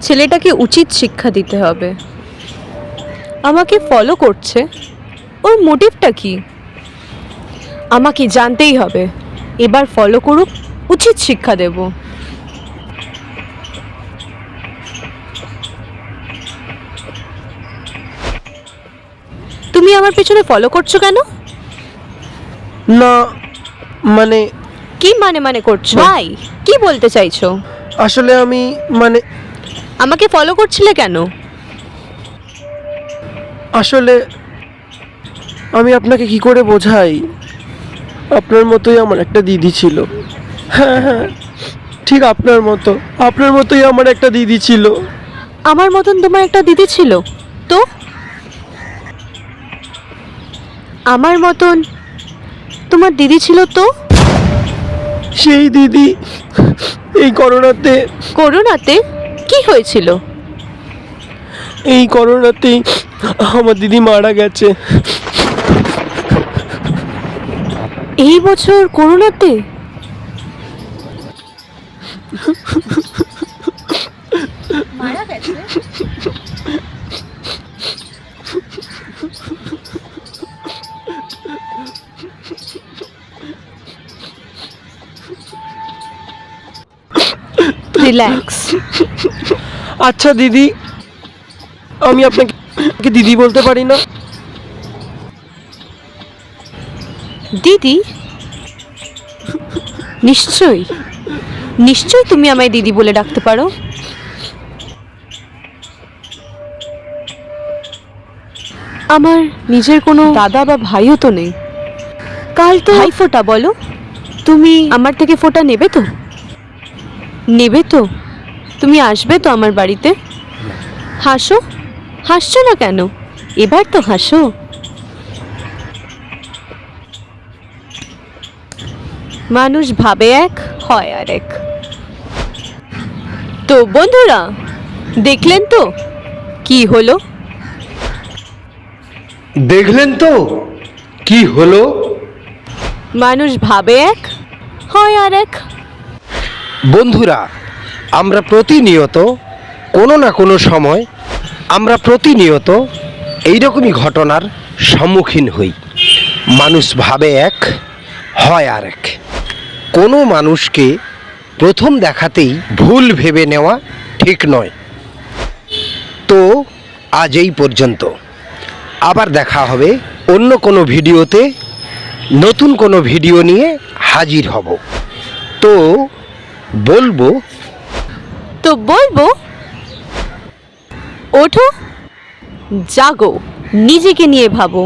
ছেলেটাকে উচিত শিক্ষা দিতে হবে। আমাকে ফলো করছে। ওর মোটিভটা কি? আমাকে জানতেই হবে। এবার ফলো করুক উচিত শিক্ষা দেব। তুমি আমার পেছনে ফলো করছ কেন? না মানে কি মানে মানে করছ? ভাই কি বলতে চাইছো? আসলে আমি মানে আমাকে ফলো করছিলে কেন? আসলে আমি আপনাকে কি করে বোঝাই? আপনার মতোই আমার একটা দিদি ছিল। হ্যাঁ হ্যাঁ ঠিক আপনার মতো। আপনার মতোই আমার একটা দিদি ছিল। আমার মতন তোমার একটা দিদি ছিল? তো? আমার মতন তোমার দিদি ছিল তো? সেই দিদি এই করোনাতে করোনাতে? কি হয়েছিল? এই করোনাতেই আমার দিদি মারা গেছে। এই বছর করোনাতে? মারা গেছে? রিল্যাক্স আচ্ছা দিদি আমি আপনাকে দিদি বলতে পারি না? দিদি? নিশ্চয়ই। নিশ্চয়ই তুমি আমায় দিদি বলে ডাকতে পারো। আমার নিজের কোনো দাদা বা ভাইও তো নেই। কাল তো ভাই ফোটা বলো। তুমি আমার থেকে ফোটা নেবে তো? নেবে তো? তুমি আসবে তো আমার বাড়িতে? হাসো। হাসছো না কেন? এবার তো হাসো। মানুষ ভাবে এক হয় আর এক। তো বন্ধুরা দেখলেন তো কি হলো? দেখলেন তো কি হলো? মানুষ ভাবে এক হয় আর এক। বন্ধুরা, আমরা প্রতিনিয়ত কোনো না কোনো সময় আমরা প্রতিনিয়ত এইরকমই ঘটনার সম্মুখীন হই। মানুষ ভাবে এক, হয় আর এক। কোনো মানুষকে প্রথম দেখাতেই ভুল ভেবে নেওয়া ঠিক নয়। তো আজ এই পর্যন্ত। আবার দেখা হবে অন্য কোনো ভিডিওতে। নতুন কোনো ভিডিও নিয়ে হাজির হব। তো বলব? তো বলব ওঠো জাগো নিজেকে নিয়ে ভাবো।